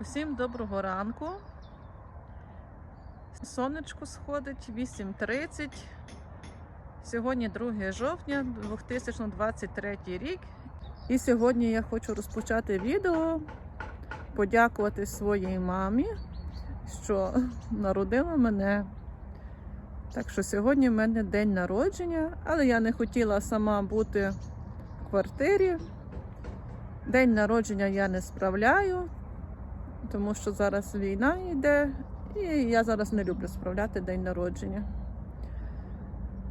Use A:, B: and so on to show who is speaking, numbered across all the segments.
A: Усім доброго ранку. Сонечко сходить 8.30. Сьогодні 2 жовтня 2023 рік. І сьогодні я хочу розпочати відео, подякувати своїй мамі, що народила мене. Так що сьогодні в мене день народження, але я не хотіла сама бути в квартирі. День народження я не справляю, тому що зараз війна йде, і я зараз не люблю справляти день народження.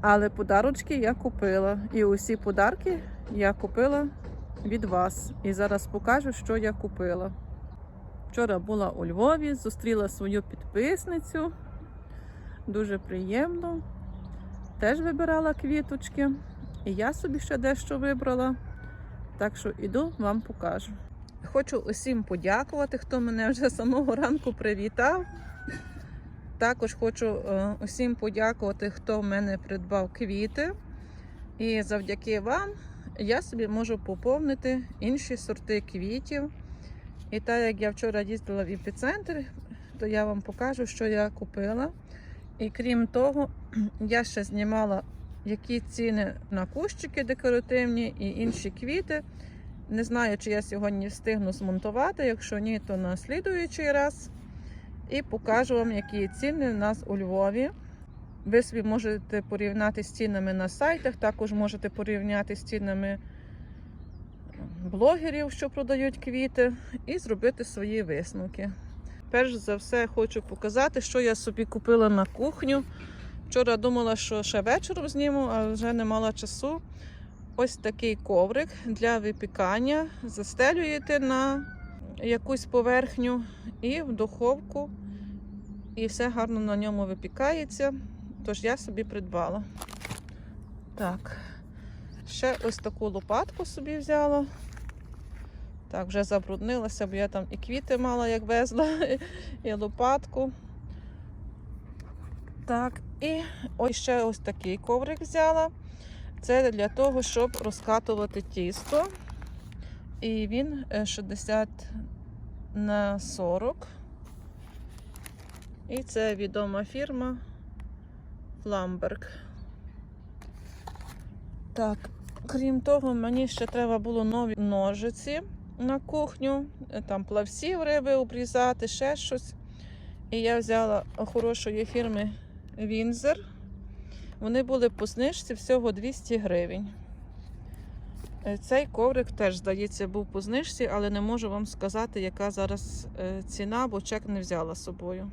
A: Але подарочки я купила. І усі подарки я купила від вас. І зараз покажу, що я купила. Вчора була у Львові, зустріла свою підписницю. Дуже приємно. Теж вибирала квіточки. І я собі ще дещо вибрала. Так що іду, вам покажу. Хочу усім подякувати, хто мене вже самого ранку привітав. Також хочу е, усім подякувати, хто в мене придбав квіти. І завдяки вам я собі можу поповнити інші сорти квітів. І так як я вчора їздила в епіцентр, то я вам покажу, що я купила. І крім того, я ще знімала, які ціни на кущики декоративні і інші квіти. Не знаю, чи я сьогодні встигну змонтувати. Якщо ні, то на слідуючий раз. І покажу вам, які ціни у нас у Львові. Ви собі можете порівняти з цінами на сайтах, також можете порівняти з цінами блогерів, що продають квіти, і зробити свої висновки. Перш за все, хочу показати, що я собі купила на кухню. Вчора думала, що ще вечором зніму, але вже не мала часу. Ось такий коврик для випікання. Застелюєте на якусь поверхню і в духовку, і все гарно на ньому випікається. Тож я собі придбала. Так, ще ось таку лопатку собі взяла. Так, вже забруднилася, бо я там і квіти мала, як везла, і лопатку. Так, і ось ще ось такий коврик взяла. Це для того, щоб розкатувати тісто. І він е, 60 на 40. І це відома фірма Flamberg. Так, крім того, мені ще треба було нові ножиці на кухню, е, там плавців риби обрізати, ще щось. І я взяла хорошої фірми Windsor. Вони були по знижці всього 200 гривень. Е, Цей коврик теж, здається, був по знижці, але не можу вам сказати, яка зараз е, ціна, бо чек не взяла з собою.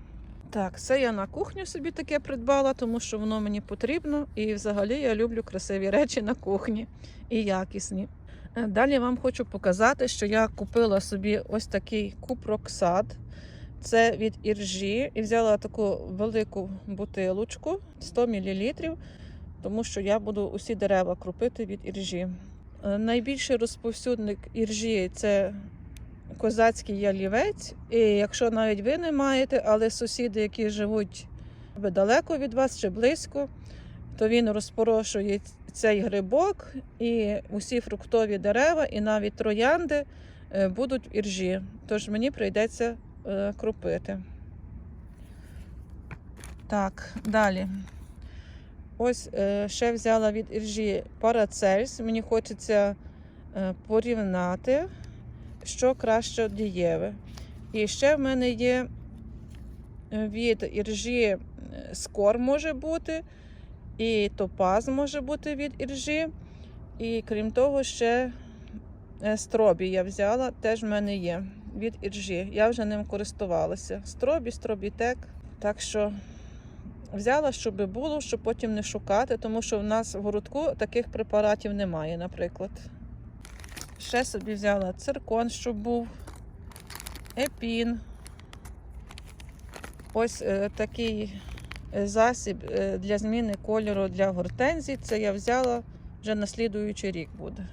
A: Так, це я на кухню собі таке придбала, тому що воно мені потрібно. І взагалі я люблю красиві речі на кухні і якісні. Е, Далі вам хочу показати, що я купила собі ось такий купроксад. Це від іржі і взяла таку велику бутилочку 100 мл, тому що я буду усі дерева крупити від іржі. Е, Найбільший розповсюдник іржі це козацький ялівець. І якщо навіть ви не маєте, але сусіди, які живуть далеко від вас чи близько, то він розпорошує цей грибок, і усі фруктові дерева, і навіть троянди е, будуть в іржі. Тож мені прийдеться кропити. Так, далі. Ось е, ще взяла від іржі парацельс. Мені хочеться е, порівняти, що краще дієве. І ще в мене є е, від іржі е, скор може бути, і топаз може бути від іржі. І крім того, ще е, стробі я взяла, теж в мене є від іржі. Я вже ним користувалася. Стробі, стробітек. Так що взяла, щоб було, щоб потім не шукати, тому що в нас в городку таких препаратів немає, наприклад. Ще собі взяла циркон, щоб був, епін. Ось е, такий е, засіб е, для зміни кольору для гортензій. Це я взяла вже на слідуючий рік буде.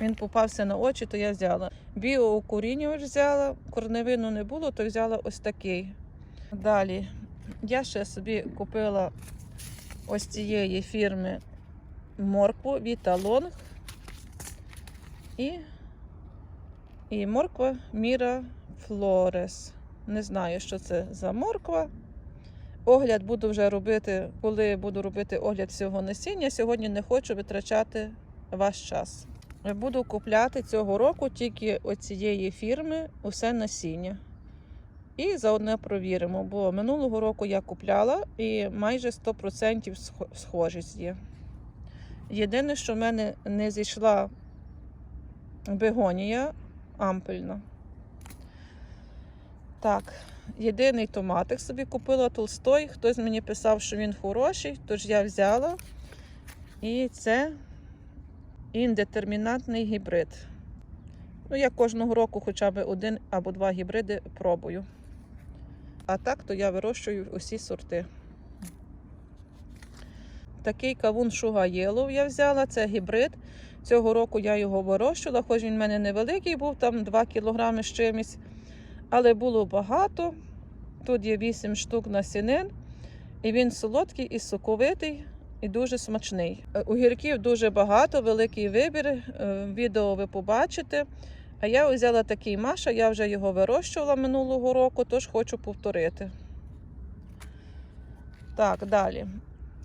A: Він попався на очі, то я взяла. Біоукорінювач взяла, корневину не було, то взяла ось такий. Далі я ще собі купила ось цієї фірми моркву Віталонг і, і морква Міра Флорес. Не знаю, що це за морква. Огляд буду вже робити, коли буду робити огляд всього насіння. Сьогодні не хочу витрачати ваш час. Буду купляти цього року тільки оцієї фірми усе насіння. І заодно провіримо, бо минулого року я купляла і майже 100% схо- схожість є. Єдине, що в мене не зійшла бегонія ампельна. Так, єдиний томатик собі купила толстой. Хтось мені писав, що він хороший, тож я взяла. І це індетермінантний гібрид. Ну, я кожного року хоча б один або два гібриди пробую. А так, то я вирощую усі сорти. Такий кавун Yellow я взяла, це гібрид. Цього року я його вирощувала, хоч він в мене невеликий був, там 2 кг з чимось. Але було багато. Тут є 8 штук насінин. І він солодкий і соковитий, і дуже смачний. Е, Огірків дуже багато, великий вибір. е, Відео ви побачите. А я взяла такий Маша, я вже його вирощувала минулого року, тож хочу повторити. Так, далі.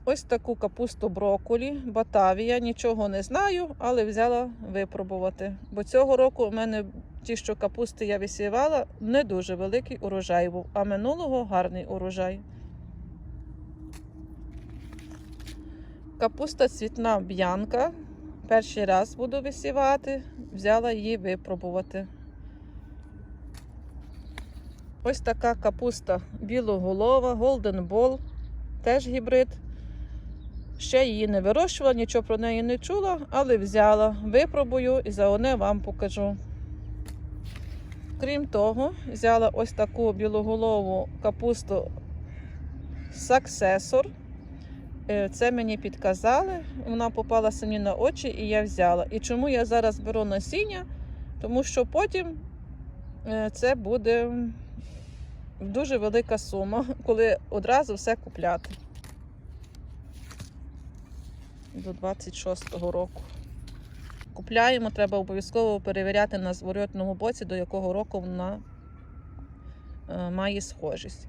A: Ось таку капусту брокколі, Батавія. Нічого не знаю, але взяла випробувати. Бо цього року у мене ті, що капусти я висівала, не дуже великий урожай був, а минулого гарний урожай. Капуста цвітна б'янка. Перший раз буду висівати, взяла її випробувати. Ось така капуста білоголова, Golden Ball, теж гібрид. Ще її не вирощувала, нічого про неї не чула, але взяла, випробую і заодне вам покажу. Крім того, взяла ось таку білоголову капусту Successor. Е, Це мені підказали, вона попалася мені на очі і я взяла. І чому я зараз беру насіння? Тому що потім е, це буде дуже велика сума, коли одразу все купляти. До 26-го року. Купляємо, треба обов'язково перевіряти на зворотному боці, до якого року вона е, має схожість.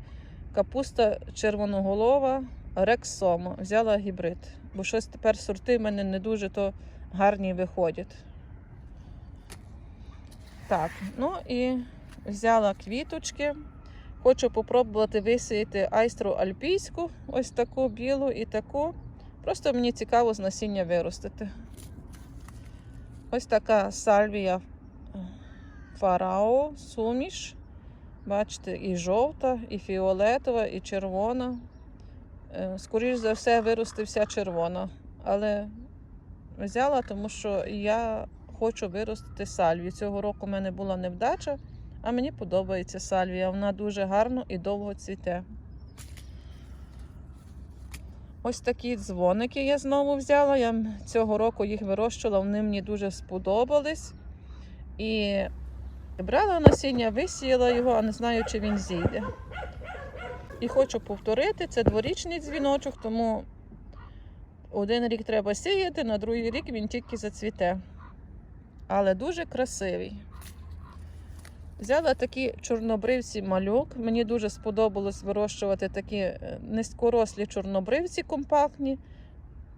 A: Капуста червоноголова, рексома. Взяла гібрид. Бо щось тепер сорти в мене не дуже то гарні виходять. Так, ну і взяла квіточки. Хочу попробувати висіяти айстру альпійську, ось таку білу і таку. Просто мені цікаво з насіння виростити. Ось така сальвія фарао, суміш. Бачите, і жовта, і фіолетова, і червона. Е, Скоріш за все, виросте вся червона. Але взяла, тому що я хочу виростити сальвію. Цього року в мене була невдача, а мені подобається сальвія. Вона дуже гарно і довго цвіте. Ось такі дзвоники я знову взяла. Я цього року їх вирощувала, вони мені дуже сподобались. І брала насіння, висіяла його, а не знаю, чи він зійде. І хочу повторити, це дворічний дзвіночок, тому один рік треба сіяти, на другий рік він тільки зацвіте. Але дуже красивий. Взяла такі чорнобривці малюк. Мені дуже сподобалось вирощувати такі е, низькорослі чорнобривці компактні.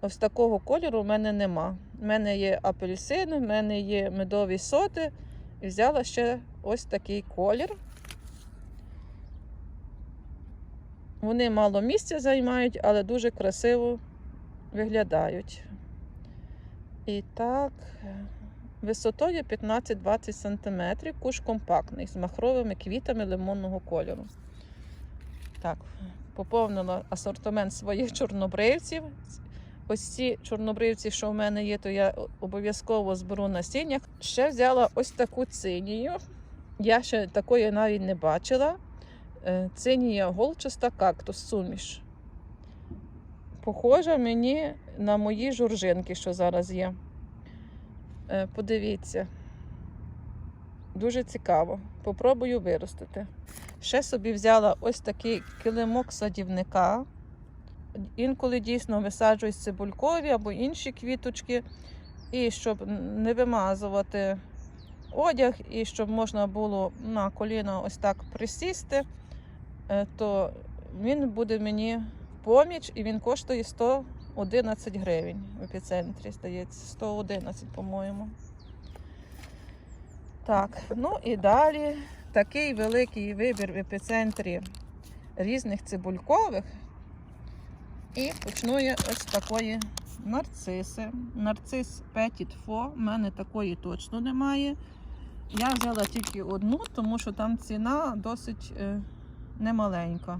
A: Ось такого кольору в мене нема. У мене є апельсин, в мене є медові соти. І взяла ще ось такий колір. Вони мало місця займають, але дуже красиво виглядають. І так, висотою 15-20 см, куш компактний з махровими квітами лимонного кольору. Так, поповнила асортимент своїх чорнобривців. Ось ці чорнобривці, що в мене є, то я обов'язково зберу насіння. Ще взяла ось таку цинію. Я ще такої навіть не бачила. Е, Цинія голчаста кактус суміш. Похожа мені на мої журжинки, що зараз є. Е, Подивіться. Дуже цікаво. Попробую виростити. Ще собі взяла ось такий килимок садівника. Інколи дійсно висаджують цибулькові або інші квіточки. І щоб не вимазувати одяг і щоб можна було на коліна ось так присісти, то він буде мені в поміч і він коштує 111 гривень в епіцентрі, здається, 111, по-моєму. Так, ну і далі такий великий вибір в епіцентрі різних цибулькових. І почну я ось такої нарциси. Нарцис Petit Fo. У мене такої точно немає. Я взяла тільки одну, тому що там ціна досить е, немаленька.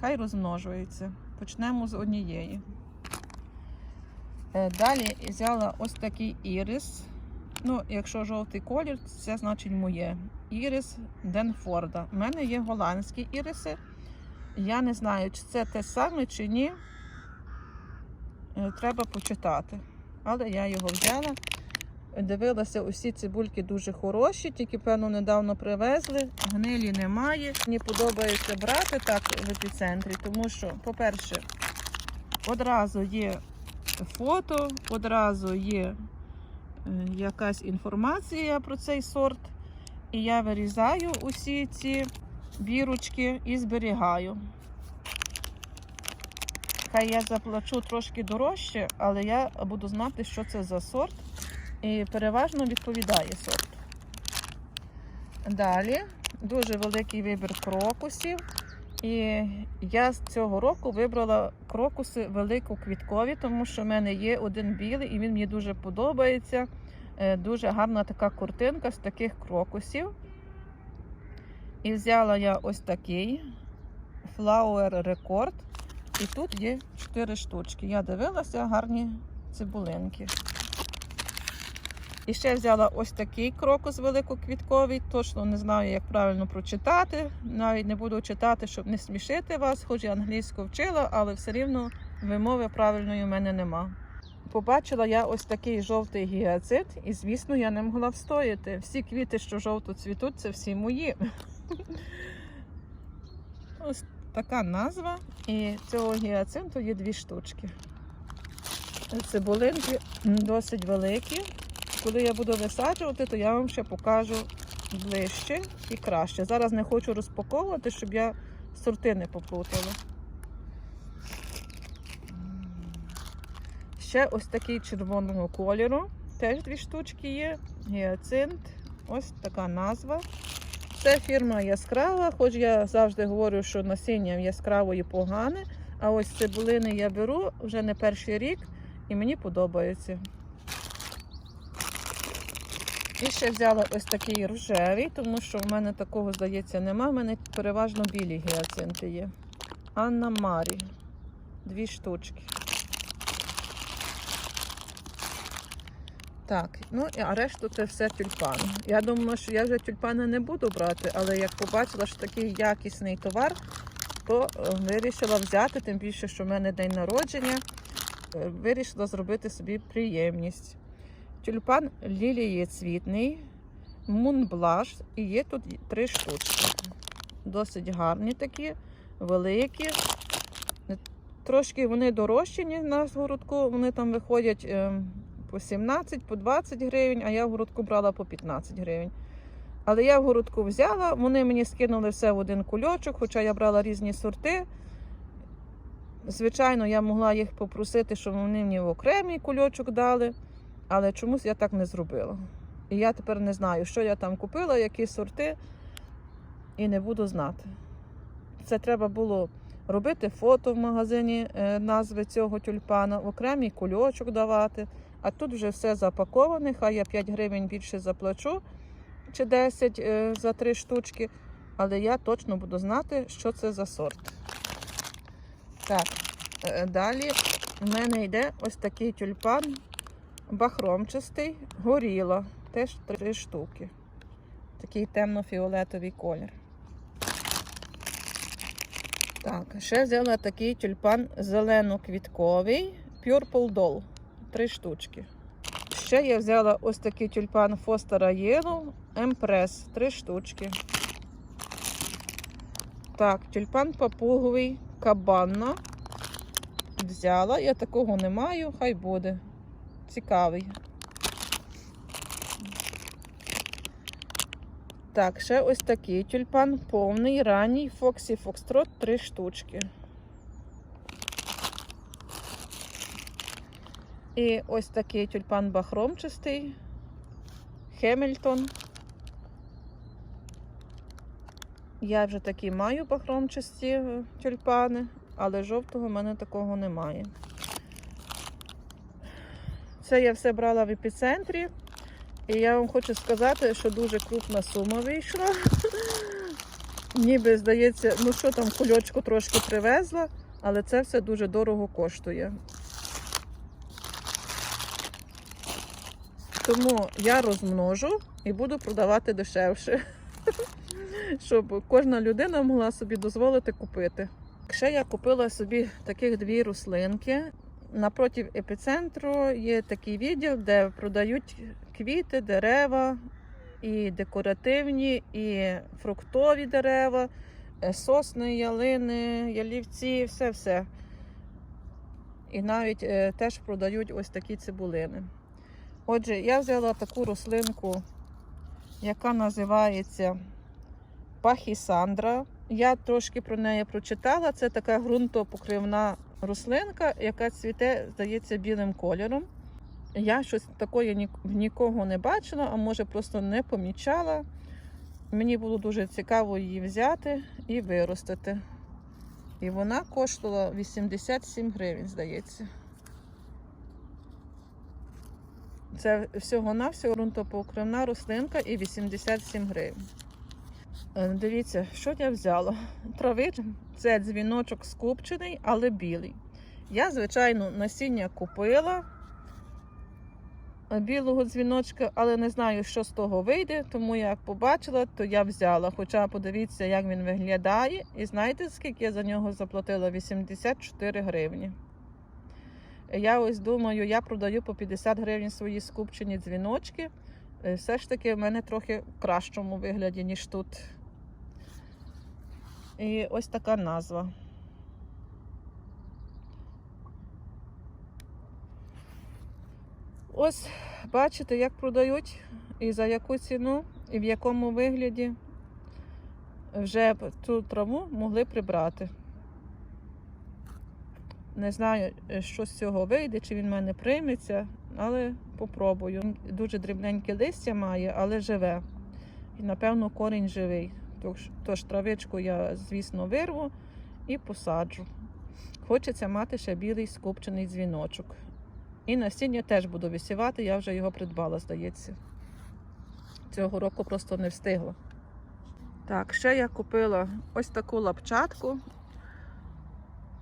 A: Хай розмножується. Почнемо з однієї. Е, далі взяла ось такий ірис. Ну, якщо жовтий колір, це значить моє. Ірис Денфорда. У мене є голландські іриси. Я не знаю, чи це те саме, чи ні. Е, Треба почитати. Але я його взяла. Дивилася, усі цибульки дуже хороші, тільки, певно, недавно привезли. Гнилі немає. Мені подобається брати так в епіцентрі, тому що, по-перше, одразу є фото, одразу є е, якась інформація про цей сорт. І я вирізаю усі ці бірочки і зберігаю. Хай я заплачу трошки дорожче, але я буду знати, що це за сорт. І переважно відповідає сорт. Далі дуже великий вибір крокусів. І я з цього року вибрала крокуси великоквіткові, тому що в мене є один білий і він мені дуже подобається. Е, Дуже гарна така картинка з таких крокусів. І взяла я ось такий Flower Record. І тут є 4 штучки. Я дивилася гарні цибулинки. І ще взяла ось такий крокус великоквітковий. Точно не знаю, як правильно прочитати. Навіть не буду читати, щоб не смішити вас, хоч я англійську вчила, але все рівно вимови правильної в мене нема. Побачила я ось такий жовтий гіацит, і, звісно, я не могла встояти. Всі квіти, що жовто цвітуть, це всі мої. Ось така назва. І цього гіацинту є дві штучки. Цибулинки досить великі. Коли я буду висаджувати, то я вам ще покажу ближче і краще. Зараз не хочу розпаковувати, щоб я сорти не поплутала. Ще ось такий червоного кольору. Теж дві штучки є. Гіацинт. Ось така назва. Це фірма яскрава, хоч я завжди говорю, що насіння яскравої погане. А ось цибулини я беру вже не перший рік і мені подобається. І ще взяла ось такий рожевий, тому що в мене такого, здається, нема. В мене переважно білі гіацинти є. Анна Марі. Дві штучки. Так, ну і а решту це все тюльпани. Я думала, що я вже тюльпани не буду брати, але як побачила, що такий якісний товар, то е, вирішила взяти, тим більше, що в мене день народження. е, Вирішила зробити собі приємність. Тюльпан лілії цвітний, мунблаш, і є тут три штучки. Досить гарні такі, великі. Трошки вони дорожчі, ніж на городку. Вони там виходять е, по 17, по 20 гривень, а я в городку брала по 15 гривень. Але я в городку взяла, вони мені скинули все в один кульочок, хоча я брала різні сорти. Звичайно, я могла їх попросити, щоб вони мені в окремий кульочок дали, але чомусь я так не зробила. І я тепер не знаю, що я там купила, які сорти, і не буду знати. Це треба було робити фото в магазині е, назви цього тюльпана, окремий кульочок давати. А тут вже все запаковане, хай я 5 гривень більше заплачу чи 10 е, за 3 штучки, але я точно буду знати, що це за сорт. Так, е, далі в мене йде ось такий тюльпан бахромчастий, горіла, теж 3 штуки. Такий темно-фіолетовий колір. Так, ще взяла такий тюльпан зелено-квітковий Purple Doll. Три штучки. Ще я взяла ось такий тюльпан Фостера Yellow Емпрес. Три штучки. Так, тюльпан папуговий Кабанна. Взяла. Я такого не маю, хай буде. Цікавий. Так, ще ось такий тюльпан повний, ранній Фоксі Фокстрот, три штучки. І ось такий тюльпан бахромчастий, Хемільтон. Я вже такі маю бахромчасті е, тюльпани, але жовтого в мене такого немає. Це я все брала в епіцентрі. І я вам хочу сказати, що дуже крупна сума вийшла. Ніби здається, ну що там, кульочку трошки привезла, але це все дуже дорого коштує. Тому я розмножу і буду продавати дешевше, щоб кожна людина могла собі дозволити купити. Ще я купила собі таких дві рослинки. Напроти епіцентру є такий відділ, де продають квіти, дерева, і декоративні, і фруктові дерева, е, сосни, ялини, ялівці, все-все. І навіть е, теж продають ось такі цибулини. Отже, я взяла таку рослинку, яка називається Пахісандра. Я трошки про неї прочитала. Це така ґрунтопокривна рослинка, яка цвіте, здається, білим кольором. Я щось такої нікого не бачила, а може просто не помічала. Мені було дуже цікаво її взяти і виростити. І вона коштувала 87 гривень, здається. Це всього-навсього ґрунтопокривна рослинка і 87 гривень. Е, Дивіться, що я взяла. Травичка це дзвіночок скупчений, але білий. Я, звичайно, насіння купила е, білого дзвіночка, але не знаю, що з того вийде, тому як побачила, то я взяла. Хоча подивіться, як він виглядає. І знаєте, скільки я за нього заплатила? 84 гривні. Я ось думаю, я продаю по 50 гривень свої скупчені дзвіночки. Е, Все ж таки в мене трохи в кращому вигляді, ніж тут. І ось така назва. Ось бачите, як продають і за яку ціну, і в якому вигляді вже цю траву могли прибрати. Не знаю, що з цього вийде, чи він в мене прийметься, але попробую. Дуже дрібненьке листя має, але живе. І напевно корінь живий. Тож, тож травичку я, звісно, вирву і посаджу. Хочеться мати ще білий скупчений дзвіночок. І насіння теж буду висівати, я вже його придбала, здається. Цього року просто не встигла. Так, ще я купила ось таку лапчатку.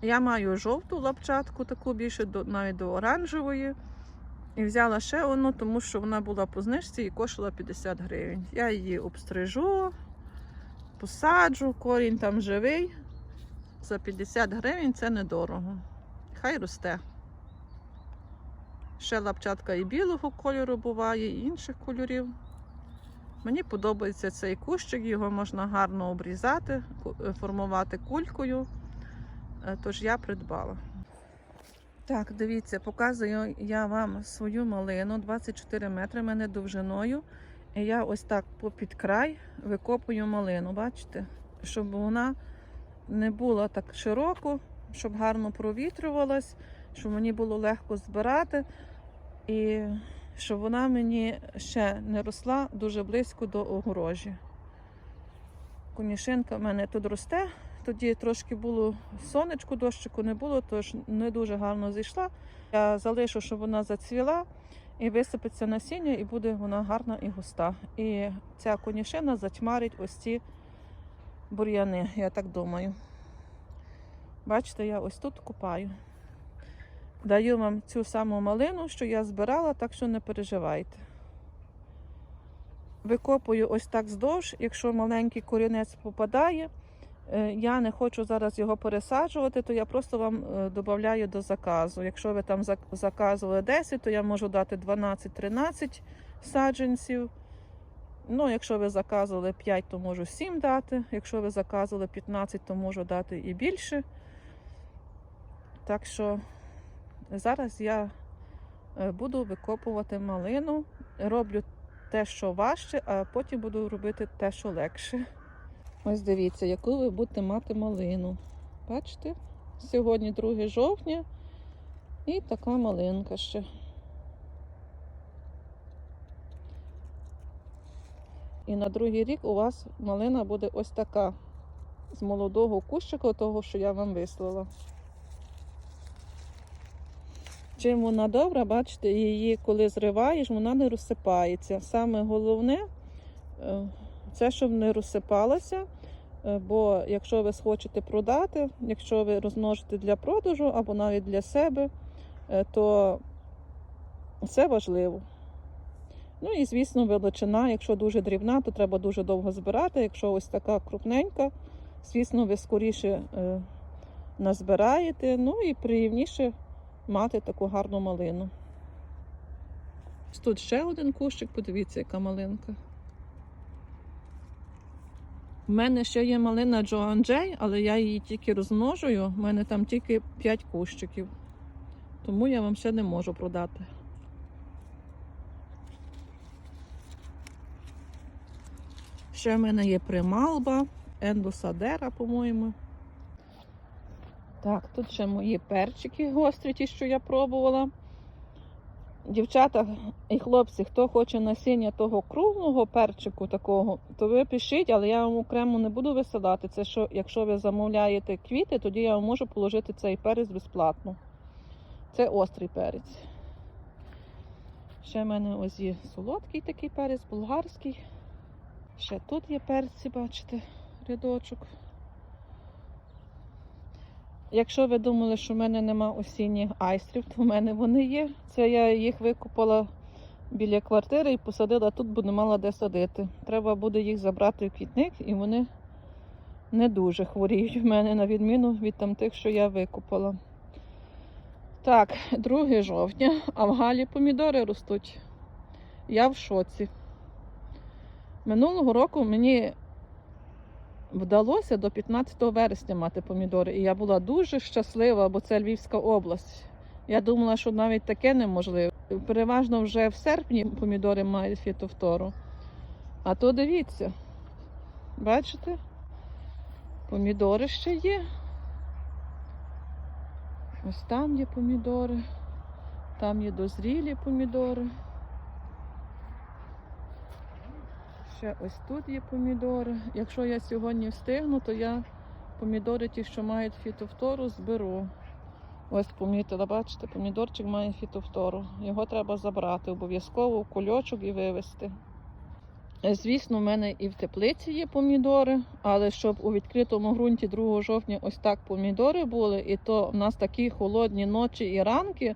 A: Я маю жовту лапчатку, таку більше до, навіть до оранжевої. І взяла ще одну, тому що вона була по знижці і коштувала 50 гривень. Я її обстрижу, посаджу, корінь там живий. За 50 гривень це недорого. Хай росте. Ще лапчатка і білого кольору буває, і інших кольорів. Мені подобається цей кущик, його можна гарно обрізати, е, формувати кулькою. Е, Тож я придбала. Так, дивіться, показую я вам свою малину 24 метри мене довжиною. І я ось так попід край викопую малину, бачите? Щоб вона не була так широко, щоб гарно провітрювалась, щоб мені було легко збирати. І щоб вона мені ще не росла дуже близько до огорожі. Конішинка в мене тут росте. Тоді трошки було сонечку, дощику не було, тож не дуже гарно зійшла. Я залишу, щоб вона зацвіла і висипеться насіння, і буде вона гарна і густа. І ця конішина затьмарить ось ці бур'яни, я так думаю. Бачите, я ось тут купаю. Даю вам цю саму малину, що я збирала, так що не переживайте. Викопую ось так здовж, якщо маленький корінець попадає. Е, Я не хочу зараз його пересаджувати, то я просто вам е, додаю до заказу. Якщо ви там заказували 10, то я можу дати 12-13 саджанців. Ну, якщо ви заказували 5, то можу 7 дати. Якщо ви заказували 15, то можу дати і більше. Так що зараз я е, буду викопувати малину. Роблю те, що важче, а потім буду робити те, що легше. Ось дивіться, яку ви будете мати малину. Бачите? Сьогодні 2 жовтня і така малинка ще. І на другий рік у вас малина буде ось така з молодого кущика, того, що я вам вислала. Чим вона добра, бачите, її коли зриваєш, вона не розсипається. Саме головне е, це, щоб не розсипалася. Е, Бо якщо ви схочете продати, якщо ви розмножите для продажу або навіть для себе, е, то це важливо. Ну і, звісно, величина, якщо дуже дрібна, то треба дуже довго збирати. Якщо ось така крупненька, звісно, ви скоріше е, назбираєте, ну і приємніше мати таку гарну малину. Тут ще один кущик, подивіться, яка малинка. У мене ще є малина Джоан Джей, але я її тільки розмножую. У мене там тільки 5 кущиків. Тому я вам ще не можу продати. Ще в мене є прималба, ендосадера, по-моєму. Так, тут ще мої перчики гострі, ті, що я пробувала. Дівчата і хлопці, хто хоче насіння того круглого перчику такого, то ви пишіть, але я вам окремо не буду висилати. Це що, якщо ви замовляєте квіти, тоді я вам можу положити цей перець безплатно. Це острий перець. Ще в мене ось є солодкий такий перець, болгарський. Ще тут є перці, бачите, рядочок. Якщо ви думали, що в мене нема осінніх айстрів, то в мене вони є. Це я їх викупила біля квартири і посадила тут, бо не мала де садити. Треба буде їх забрати в квітник, і вони не дуже хворіють в мене, на відміну від там тих, що я викупила. Так, 2 жовтня, а в Галі помідори ростуть. Я в шоці. Минулого року мені вдалося до 15 вересня мати помідори. І я була дуже щаслива, бо це Львівська область. Я думала, що навіть таке неможливо. Переважно вже в серпні помідори мають фітофтору. А то дивіться, бачите? Помідори ще є. Ось там є помідори, там є дозрілі помідори. Ще ось тут є помідори. Якщо я сьогодні встигну, то я помідори ті, що мають фітофтору, зберу. Ось помітила, бачите, помідорчик має фітофтору. Його треба забрати обов'язково в кульочок і вивезти. Звісно, в мене і в теплиці є помідори, але щоб у відкритому ґрунті 2 жовтня ось так помідори були, і то в нас такі холодні ночі і ранки,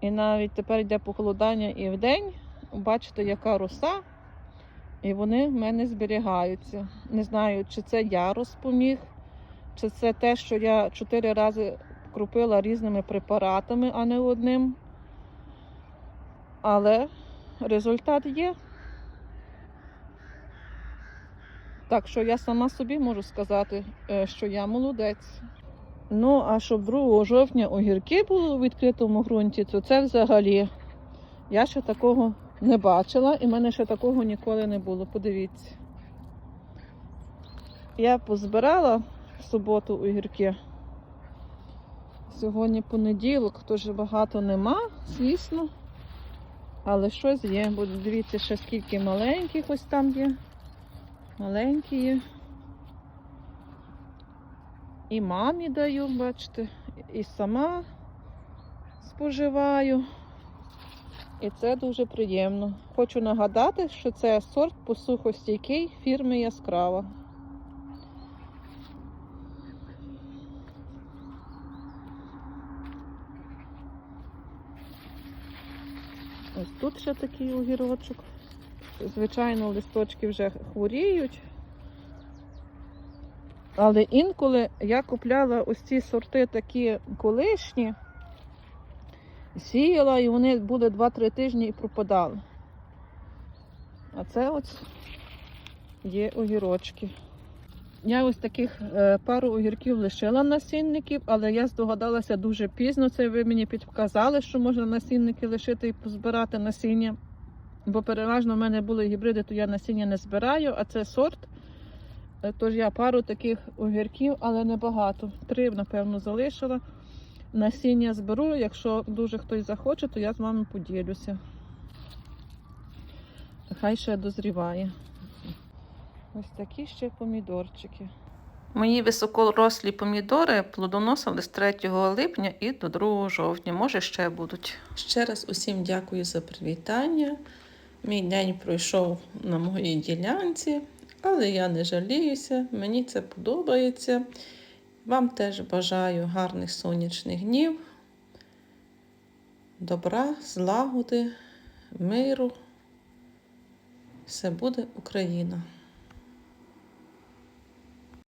A: і навіть тепер йде похолодання і вдень. Бачите, яка роса. І вони в мене зберігаються. Не знаю, чи це я розпоміг, чи це те, що я чотири рази крупила різними препаратами, а не одним. Але результат є. Так що я сама собі можу сказати, е, що я молодець. Ну, а щоб 2 жовтня огірки були у відкритому ґрунті, то це взагалі я ще такого не бачила, і в мене ще такого ніколи не було. Подивіться. Я позбирала в суботу огірки. Сьогодні понеділок, тож багато нема, звісно. Але щось є, бо дивіться, ще скільки маленьких ось там є. Маленькі є. І мамі даю, бачите, і сама споживаю. І це дуже приємно. Хочу нагадати, що це сорт посухостійкий фірми Яскрава. Ось тут ще такий огірочок. Звичайно, листочки вже хворіють. Але інколи я купляла ось ці сорти такі колишні, сіяла, і вони були 2-3 тижні і пропадали. А це ось є огірочки. Я ось таких е, пару огірків лишила насінників, але я здогадалася дуже пізно. Це ви мені підказали, що можна насінники лишити і позбирати насіння. бо переважно в мене були гібриди, то я насіння не збираю, а це сорт. Е, Тож я пару таких огірків, але небагато. Три, напевно, залишила. Насіння зберу, якщо дуже хтось захоче, то я з вами поділюся. Хай ще дозріває. Ось такі ще помідорчики. Мої високорослі помідори плодоносили з 3 липня і до 2 жовтня. Може, ще будуть. Ще раз усім дякую за привітання. Мій день пройшов на моїй ділянці, але я не жаліюся, мені це подобається. Вам теж бажаю гарних сонячних днів, добра, злагоди, миру. Все буде Україна!